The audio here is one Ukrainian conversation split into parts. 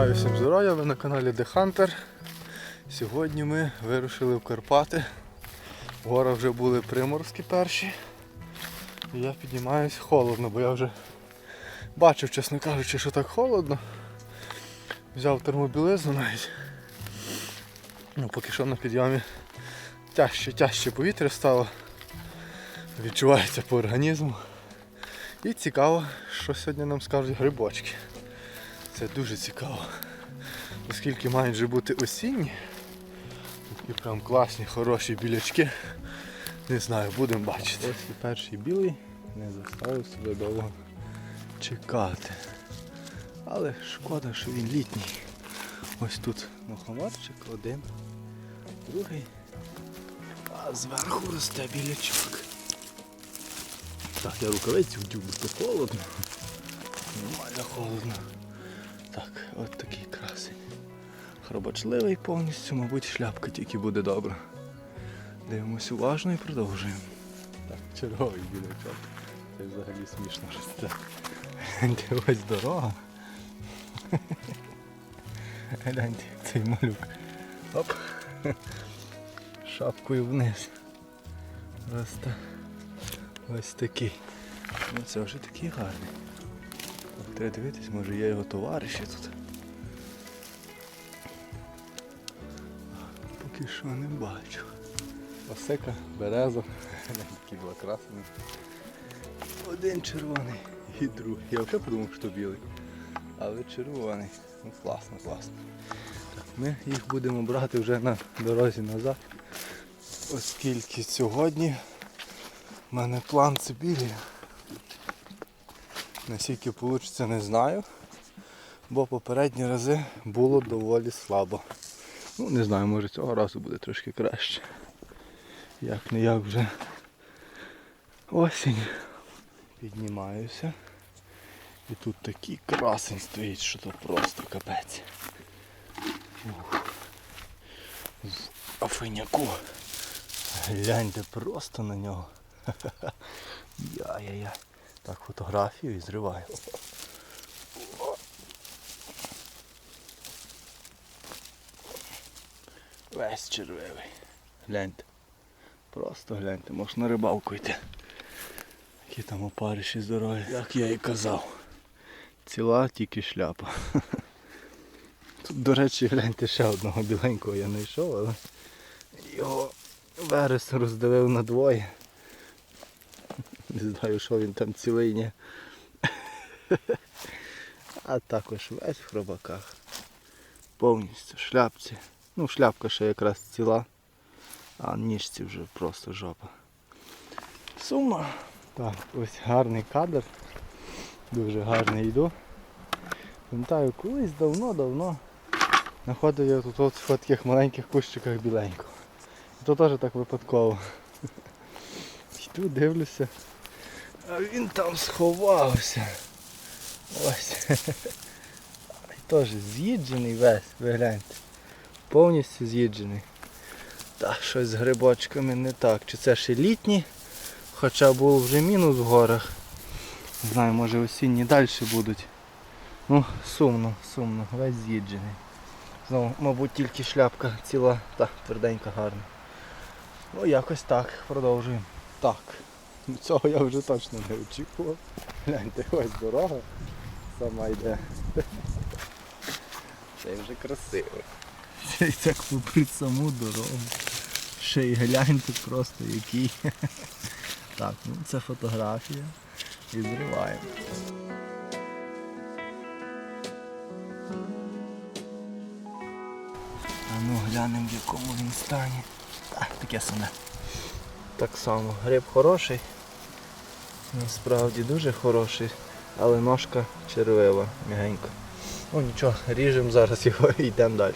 Бажаю всім здоров'я, ви на каналі The Hunter. Сьогодні ми вирушили в Карпати. В вже були приморські перші. Я піднімаюсь холодно, бо я вже бачив, чесно кажучи, що так холодно. Взяв термобілизну навіть. Ну, поки що на підйомі тяжче, тяжче повітря стало. Відчувається по організму. І цікаво, що сьогодні нам скажуть грибочки. Це дуже цікаво. Оскільки мають вже бути осінні. Такі прям класні, хороші білячки. Не знаю, будемо бачити. Ось і перший білий не заставив себе довго чекати. Але шкода, що він літній. Ось тут мухоморчик один, другий. А зверху росте білячок. Так, я рукавиці вдів, бо холодно. Нормально холодно. Так, от такий красень. Хробочливий повністю, мабуть, шляпка тільки буде добра. Дивимось уважно і продовжуємо. Так, черговий білячок. Це взагалі смішно росте. Ось дорога. Гляньте, як цей малюк. Оп. Шапкою вниз. Росте. Ось такий. Ну це вже такий гарний. Треба дивитись, може є його товариші тут. Поки що не бачу. Осека, береза. Такі два красені. Один червоний і другий. Я взагалі подумав, що білий. Але червоний. Ну класно, класно. Так, ми їх будемо брати вже на дорозі назад. Оскільки сьогодні в мене план це білі. Наскільки вийде, не знаю. Бо попередні рази було доволі слабо. Ну, не знаю, може цього разу буде трошки краще. Як не як вже осінь. Піднімаюся. І тут такий красень стоїть, що то просто капець. Ух. З афиняку. Гляньте просто на нього. Я-я-я. Так, фотографію і зриваю. Весь червивий. Гляньте. Просто гляньте, можна на рибалку йти. Які там опариші здорові. Як я і казав. Ціла тільки шляпа. Тут, до речі, гляньте, ще одного біленького я не але його верес роздавив на двоє. Не знаю, що він там цілий ні. А також весь в хробаках. Повністю шляпці. Ну, шляпка ще якраз ціла, а ніжці вже просто жопа. Сумно. Так, ось гарний кадр. Дуже гарний йду. Пам'ятаю, колись давно-давно знаходив я тут от в таких маленьких кущиках біленького. І то теж так випадково. Йду, дивлюся. А він там сховався. Ось. Теж з'їджений весь, ви гляньте. Повністю з'їджений. Так, щось з грибочками не так. Чи це ще літні? Хоча був вже мінус в горах. Не знаю, може осінні далі будуть. Ну, сумно, сумно, весь з'їджений. Знову, мабуть, тільки шляпка ціла, так, тверденька, гарна. Ну якось так, продовжуємо. Так. Цього я вже точно не очікував. Гляньте, ось дорога сама йде. Це вже красиво. Ще й так попри саму дорогу. Ще й гляньте просто який. Так, ну це фотографія. І зриваємо. А ну глянемо в якому він стані. Так, таке саме. Так само, гриб хороший. Насправді дуже хороший, але ножка червива, м'ягенька. Ну нічого, ріжемо зараз його і йдемо далі.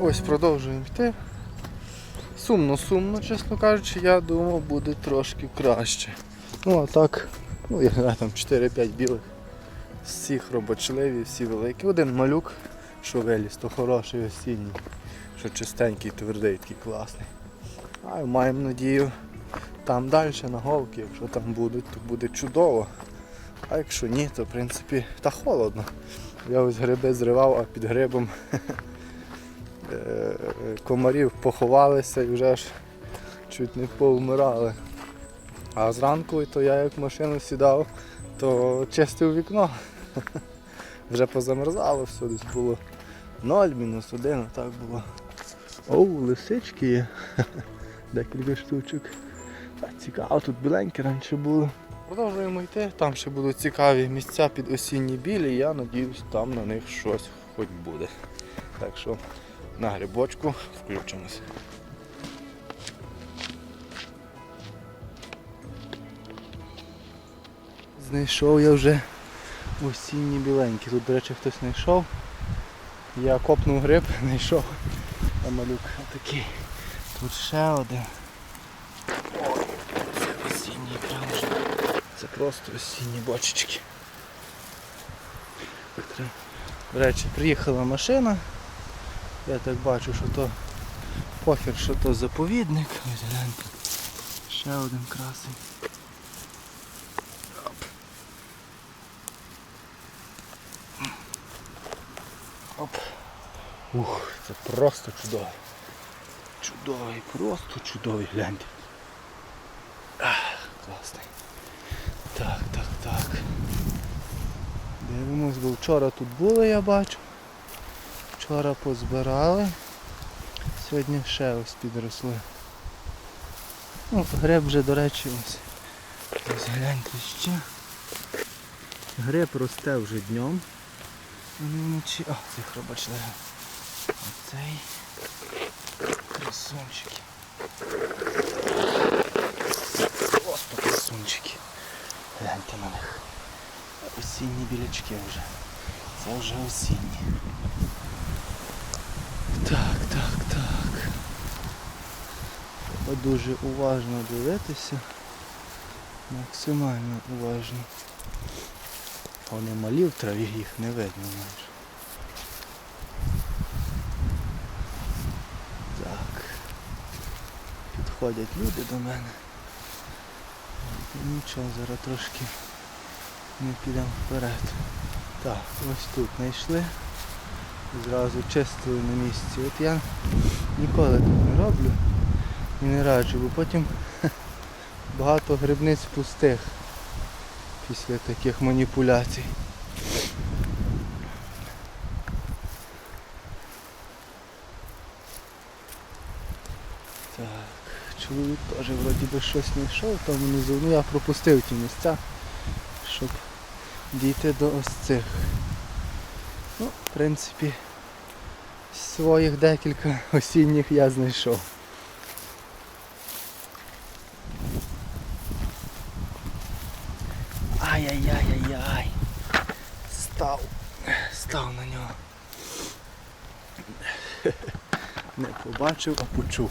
Ось продовжуємо йти. Сумно, сумно, чесно кажучи, я думав буде трошки краще. Ну а так, ну я знаю, там 4-5 білих. Всі робочливі, всі великі. Один малюк, що виліз, то хороший осінній, що чистенький, твердий, такий класний. А маємо надію там далі на голки, якщо там будуть, то буде чудово. А якщо ні, то в принципі та холодно. Я ось гриби зривав, а під грибом е, комарів поховалися і вже ж чуть не повмирали. А зранку то я як в машину сідав, то чистив вікно. Вже позамерзало все, десь було 0, мінус 1, а так було. Оу, лисички є. Декілька штучок. А, цікаво, тут біленькі раніше були. Продовжуємо йти, там ще будуть цікаві місця під осінні білі, я надіюсь, там на них щось хоч буде. Так що на грибочку включимось. Знайшов я вже осінні біленькі. Тут, до речі, хтось знайшов. Я копнув гриб, знайшов. А малюк такий. Тут ще один. Ой, це осінній прям. Це просто осінні бочечки. До речі, приїхала машина. Я так бачу, що то похер, що то заповідник. Ще один красень. Оп. Оп. Ух, просто чудово. Чудовий, просто чудовий, гляньте. Класний. Так, так, так. Дивимось, бо вчора тут були, я бачу. Вчора позбирали. Сьогодні ще ось підросли. Ну, гриб вже, до речі, ось. Ось гляньте ще. Гриб росте вже днем. А не вночі. О, цей хробачливий. Оцей. Красунчики. Просто красунчики. Гляньте на них. Осінні білячки вже. Це вже осінні. Так, так, так. Треба дуже уважно дивитися. Максимально уважно. Вони малі в траві, їх не видно майже. Так. Підходять люди до мене. Нічого, зараз трошки ми підемо вперед. Так, ось тут знайшли. Зразу чистили на місці. От я ніколи так не роблю і не раджу, бо потім багато грибниць пустих після таких маніпуляцій. Так, чоловік теж вроді би щось знайшов там внизу. Ну я пропустив ті місця, щоб дійти до ось цих. Ну, в принципі, своїх декілька осінніх я знайшов. Ай-яй-яй-яй-яй. Став. Став на нього. Не побачив, а почув.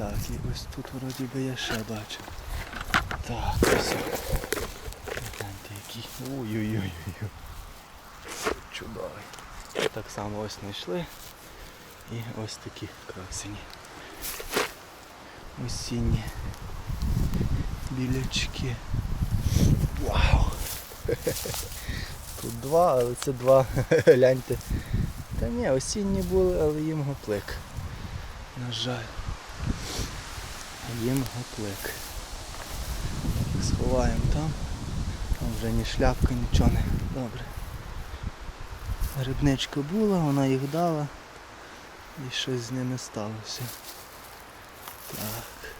Так, і ось тут вроді би я ще бачив. Так, ось. Ой-ой-ой. Чудовий. Так само ось знайшли. І ось такі красені. Осінні білячки. Вау! Тут два, але це два, гляньте. Та ні, осінні були, але їм гоплик. На жаль. Їм гоплик. Сховаємо там. Там вже ні шляпка, нічого не. Добре. Грибничка була, вона їх дала і щось з ними сталося. Так.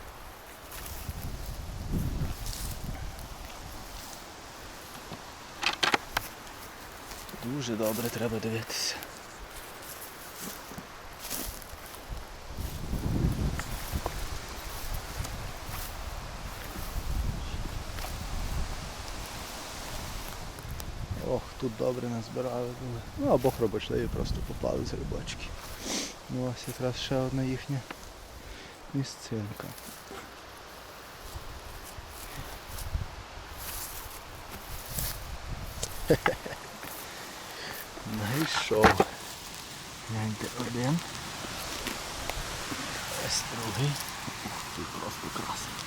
Дуже добре треба дивитися. Ох, тут добре назбирали були. Ну або хробочливі просто попали з рибочки. Ну ось якраз ще одна їхня місцинка. Знайшов. Гляньте один. Ось другий. Тут просто красиво.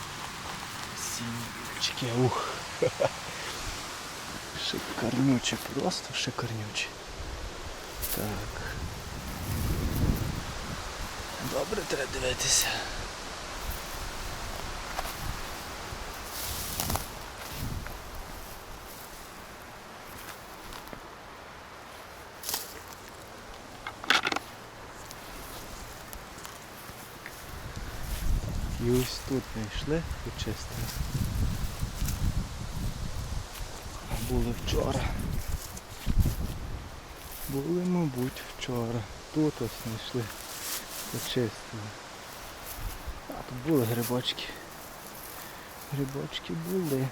таке, ух. Шикарнюче, просто шикарнюче. Так. Добре треба дивитися. І ось тут знайшли, почистили. А були вчора. Були, мабуть, вчора. Тут ось знайшли, почистили. А тут були грибочки. Грибочки були.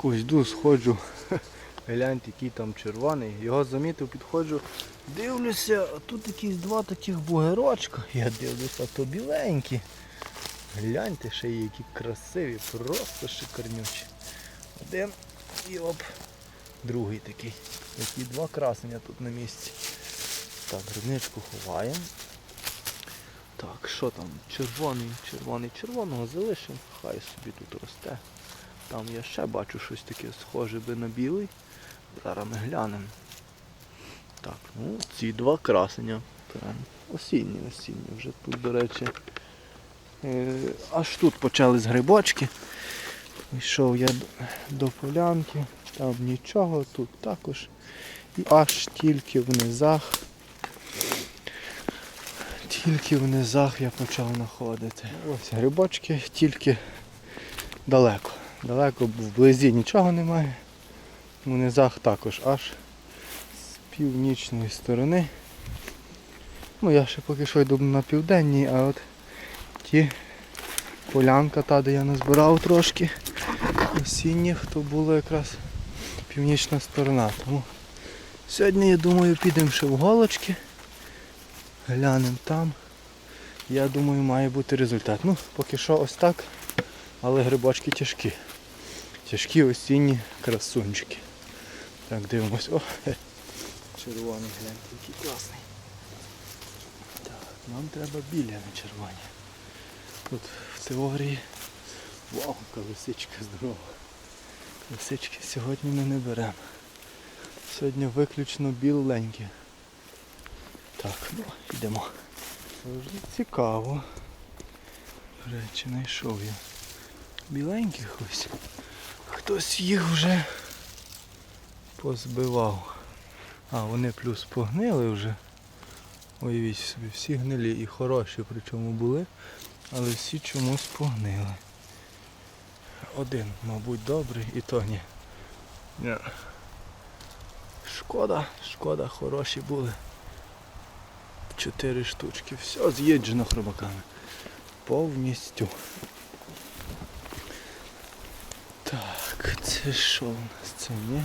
Якусь йду, сходжу. Гляньте, який там червоний. Його замітив, підходжу. Дивлюся, а тут якісь два таких бугерочка. Я дивлюся, то біленькі. Гляньте, ще які красиві, просто шикарнючі. Один і оп. Другий такий. Такі два красення тут на місці. Так, грибничку ховаємо. Так, що там? Червоний, червоний, червоного залишимо, хай собі тут росте. Там я ще бачу щось таке схоже би на білий. Зараз ми глянемо. Так, ну ці два красення. Прям осінні, осінні. Вже тут, до речі. Е, аж тут почались грибочки. Йшов я до полянки, там нічого, тут також. І аж тільки в низах. Тільки в низах я почав знаходити. Ось грибочки тільки далеко. Далеко вблизі нічого немає. У низах також аж з північної сторони. Ну я ще поки що йду на південній, а от ті полянка та, де я назбирав трошки осінніх, то була якраз північна сторона. Тому сьогодні, я думаю, підемо ще в голочки. Глянемо там. Я думаю, має бути результат. Ну, поки що ось так, але грибочки тяжкі. Тяжкі осінні красунчики. Так, дивимось. О, хе. червоний гляньте, який класний. Так, нам треба біля на червоні. Тут в теорії. Вау, лисичка здорова. Лисички сьогодні ми не беремо. Сьогодні виключно біленькі. Так, ну, йдемо. Це вже цікаво. Речі, знайшов я. Біленьких ось. Хтось їх вже позбивав. А, вони плюс погнили вже. Уявіть собі, всі гнилі і хороші причому були, але всі чомусь погнили. Один, мабуть, добрий і то ні. Ні. Шкода, шкода, хороші були. Чотири штучки. Все з'їджено хробаками. Повністю. Так, це що у нас? Це є?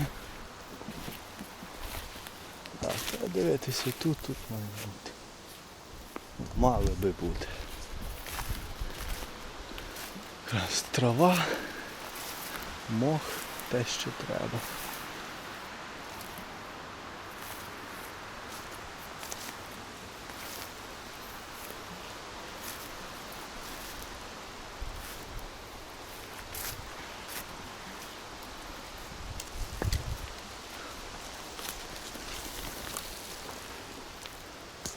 Так, треба дивитися тут, тут має бути. Мали би бути. Якраз трава, мох, те, що треба.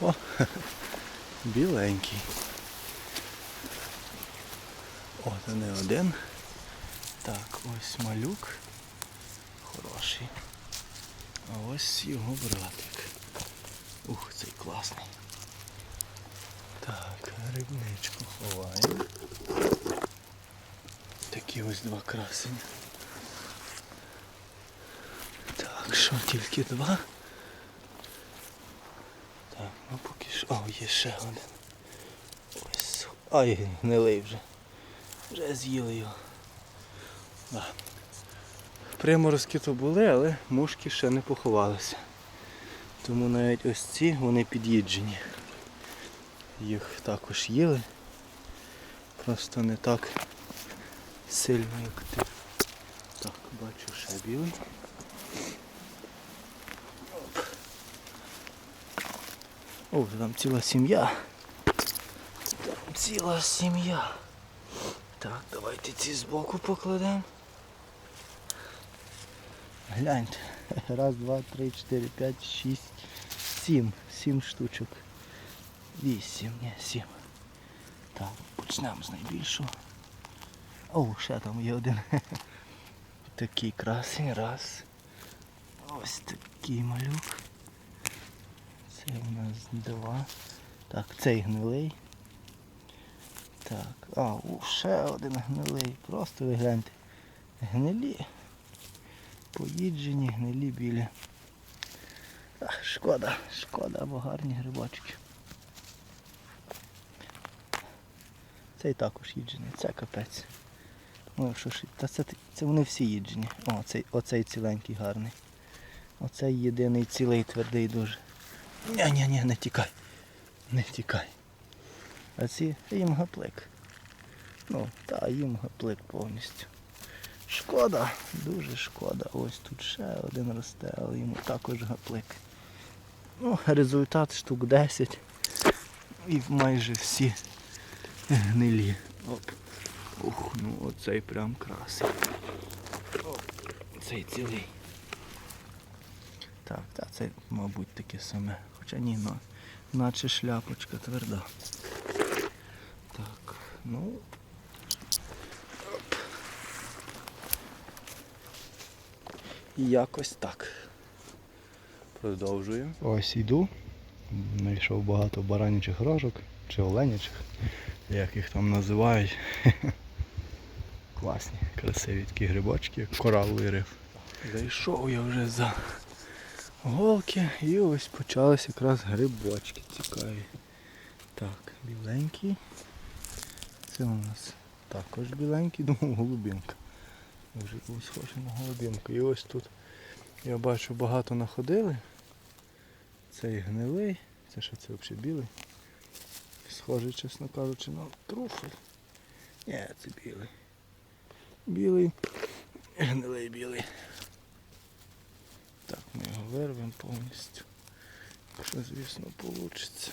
О, біленький. О, не один. Так, ось малюк. Хороший. А ось його братик. Ух, цей класний. Так, рибничку ховаємо. Такі ось два красені. Так, що тільки два? Так, ну поки що. О, є ще один. Ось. Ай, гнилий вже. Вже з'їли його. Да. Приморозки то були, але мушки ще не поховалися. Тому навіть ось ці вони під'їджені. Їх також їли. Просто не так сильно, як ти. Так, бачу ще білий. О, там ціла сім'я. Там ціла сім'я. Так, давайте ці збоку покладемо. Гляньте. Раз, два, три, чотири, п'ять, шість, сім. Сім штучок. Вісім, ні, сім. Так, почнемо з найбільшого. О, ще там є один. Такий красень, раз. Ось такий малюк. Це у нас два. Так, цей гнилий. Так, а, у, ще один гнилий. Просто ви гляньте. Гнилі. Поїджені, гнилі білі. Ах, шкода, шкода, бо гарні грибочки. Цей також їджений, це капець. Ну що ж, та це, це вони всі їджені. О, цей, оцей ціленький гарний. Оцей єдиний цілий твердий дуже. Ні-ні-ні, не тікай. Не тікай. А ці їм гаплик. Ну, та їм гаплик повністю. Шкода, дуже шкода. Ось тут ще один росте, але йому також гаплик. Ну, результат штук 10. І майже всі гнилі. Оп. Ух, ну оцей прям красий. Оп, цей цілий. Так, та це, мабуть, таке саме. Хоча ні, ну, наче шляпочка тверда. Так, ну. Оп. Якось так. Продовжуємо. Ось йду. Знайшов багато баранячих рожок чи оленячих, як їх там називають. Класні, красиві такі грибочки, кораловий риф. Зайшов я вже за голки і ось почались якраз грибочки цікаві. Так, біленький. Це у нас також біленький, думав голубінка. Вже був схожий на голубінку. І ось тут я бачу багато находили. Цей гнилий, це що це взагалі білий. Схожий, чесно кажучи, на труфель. Ні, це білий. Білий, гнилий білий. Вирвемо повністю. Якщо, звісно, вийде.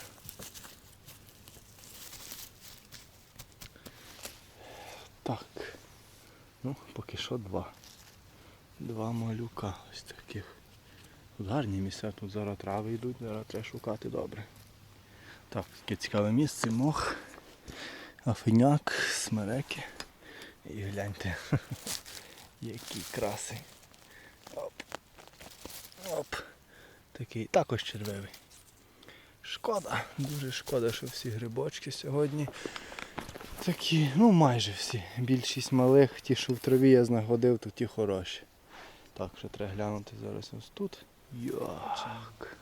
Так. Ну, поки що два. Два малюка ось таких. Гарні місця, тут зараз трави йдуть, зараз треба шукати добре. Так, таке цікаве місце, мох, афиняк, смереки. І гляньте, який красий. Оп. Такий також червивий. Шкода, дуже шкода, що всі грибочки сьогодні такі, ну майже всі. Більшість малих, ті, що в траві я знаходив, то ті хороші. Так, ще треба глянути зараз ось тут. Як.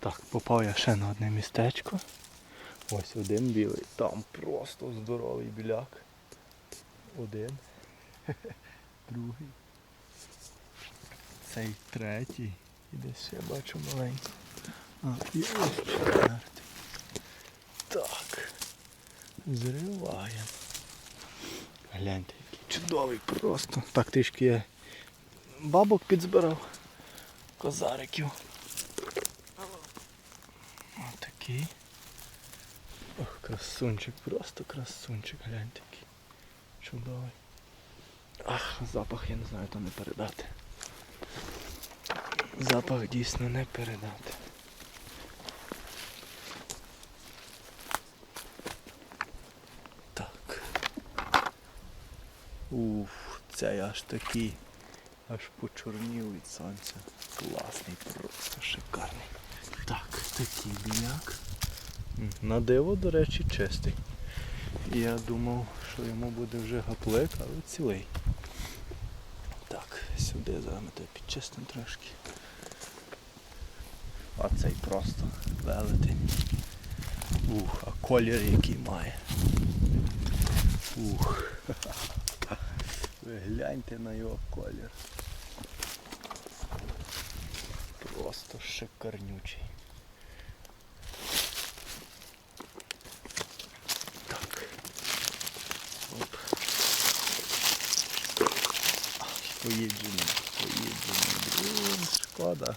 Так, попав я ще на одне містечко. Ось один білий. Там просто здоровий біляк. Один. Другий. Цей третій. І десь ще бачу маленький. А, і ось четвертий. Так. Зриваємо. Гляньте, який чудовий просто. Так трішки я бабок підзбирав. Козариків. Отакий. Ох, красунчик, просто красунчик, гляньте який. Чудовий. Ах, запах я не знаю, то не передати. Запах дійсно не передати. Так. Уф, цей аж такий. Аж почорнів від сонця. Класний, просто шикарний. Так, такий біляк. На диво, до речі, чистий. Я думав, що йому буде вже гаплик, але цілий. Сюди тебе підчистимо трошки. А цей просто велетень. Ух, а колір який має. Ух. Ви гляньте на його колір. Просто шикарнючий. Так. Оп. Поїджений, поїджений. Блін, шкода.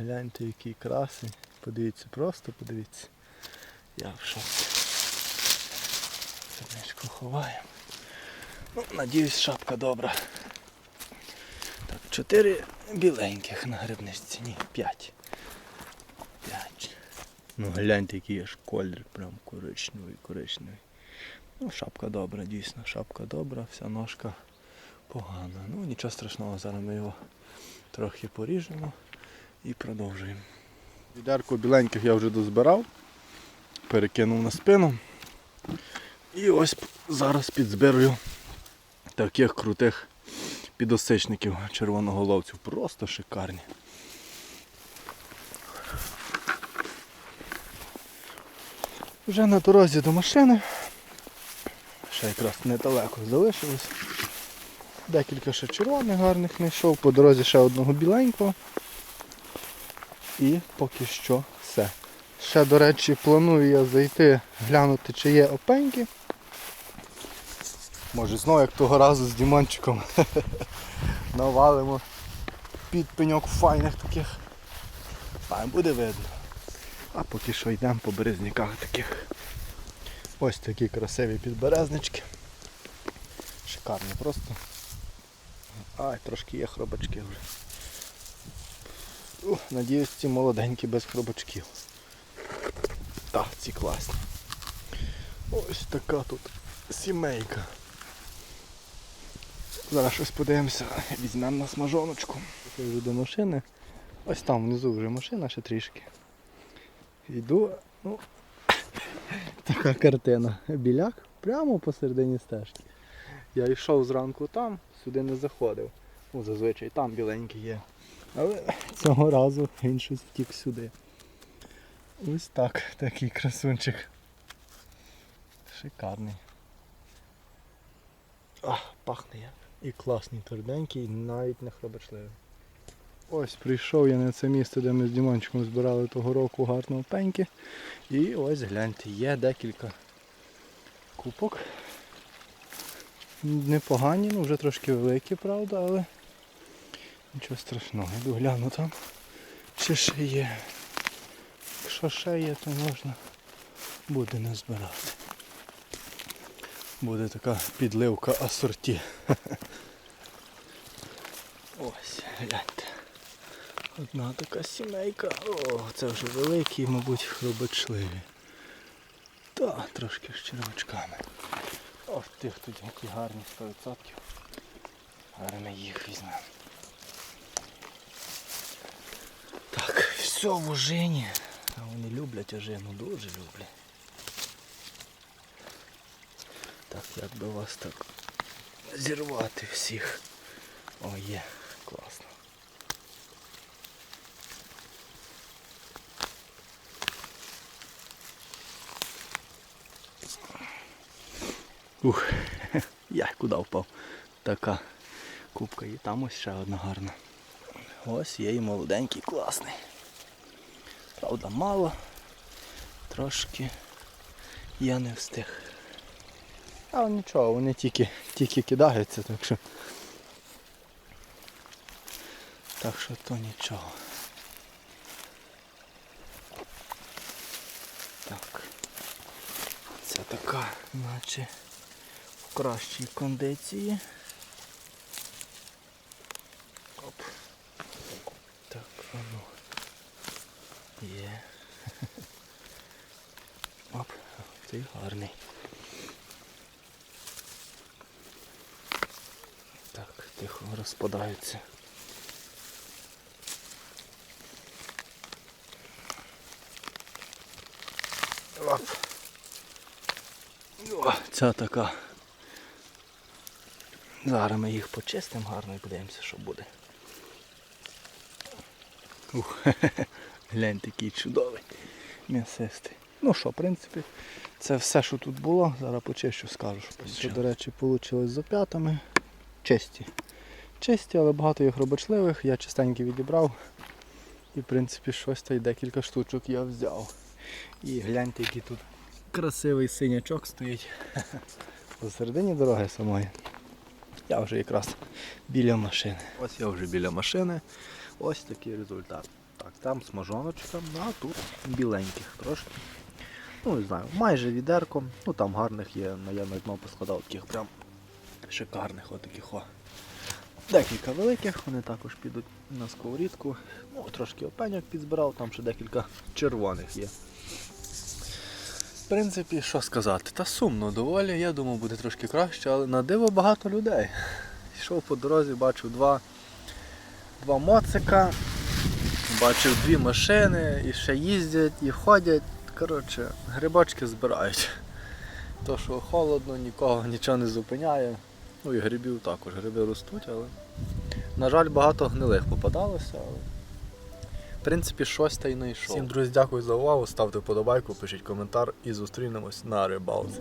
Гляньте, який красий. Подивіться, просто подивіться. Я в шоці. Серничку ховаємо. Ну, надіюсь, шапка добра. Так, чотири біленьких на грибничці. Ні, п'ять. П'ять. Ну гляньте, який аж колір, прям коричневий, коричневий. Ну, шапка добра, дійсно, шапка добра, вся ножка погана. Ну нічого страшного, зараз ми його трохи поріжемо і продовжуємо. Відерку біленьких я вже дозбирав, перекинув на спину. І ось зараз підзбирую таких крутих підосичників червоноголовців. Просто шикарні. Вже на дорозі до машини. Ще якраз недалеко залишилось. Декілька ще червоних гарних знайшов, по дорозі ще одного біленького. І поки що все. Ще, до речі, планую я зайти глянути, чи є опеньки. Може знову як того разу з Дімончиком навалимо під пеньок файних таких. А буде видно. А поки що йдемо по березняках таких. Ось такі красиві підберезнички. Шикарні просто. Ай, трошки є хробачки вже. Ух, надіюсь, ці молоденькі без хробачків. Так, ці класні. Ось така тут сімейка. Зараз щось подивимося, візьмемо на смажоночку. Вже до машини. Ось там внизу вже машина ще трішки. Йду, ну, така картина. Біляк прямо посередині стежки. Я йшов зранку там, сюди не заходив. Ну, зазвичай там біленький є. Але цього разу він щось втік сюди. Ось так, такий красунчик. Шикарний. А, пахне як. І класний, тверденький, навіть не хробачливий. Ось прийшов я на це місце, де ми з Дімончиком збирали того року гарного пеньки. І ось гляньте, є декілька купок. Непогані, ну вже трошки великі, правда, але нічого страшного. Йду гляну там. Чи ще є. Якщо ще є, то можна буде назбирати. Буде така підливка асорті. Ось, гляньте. Одна така сімейка. О, це вже великі, мабуть, хробачливі. Та, трошки з червачками. Ох, тих тут які гарні 100%. Зараз ми їх візьмемо. В ожині. А вони люблять ожину, дуже люблять. Так, як би вас так зірвати всіх. О, є, класно. Ух, я куди впав. Така кубка і там ось ще одна гарна. Ось є і молоденький, класний. Правда, мало. Трошки я не встиг. Але нічого, вони тільки, тільки кидаються, так що. Так що то нічого. Так. Це така, наче в кращій кондиції. Оп. Так, а ну. Є. Оп, ти гарний. Так, тихо розпадаються. Оп. О, ця така. Зараз ми їх почистимо гарно і подивимося, що буде. Ух, глянь, такий чудовий, м'ясистий. Ну що, в принципі, це все, що тут було. Зараз почищу, скажу. Що, до речі, вийшло з опятами. Чисті. Чисті, але багато їх робочливих. Я чистенько відібрав. І в принципі щось та й декілька штучок я взяв. І гляньте, який тут красивий синячок стоїть. Посередині дороги самої. Я вже якраз біля машини. Ось я вже біля машини. Ось такий результат. Так, там смажоночка, а тут біленьких трошки. Ну, не знаю, майже відерко. Ну там гарних є, ну, я на поскладав таких прям шикарних отаких о. Декілька великих, вони також підуть на сковорідку. Ну, трошки опеньок підзбирав, там ще декілька червоних є. В принципі, що сказати, та сумно доволі, я думав буде трошки краще, але на диво багато людей. Йшов по дорозі, бачив два, два моцика, бачив дві машини, і ще їздять, і ходять. Коротше, грибочки збирають. То, що холодно, нікого нічого не зупиняє. Ну і грибів також, гриби ростуть, але. На жаль, багато гнилих попадалося, але. В принципі, щось та й не йшов. Всім, друзі, дякую за увагу. Ставте вподобайку, пишіть коментар і зустрінемось на рибалці.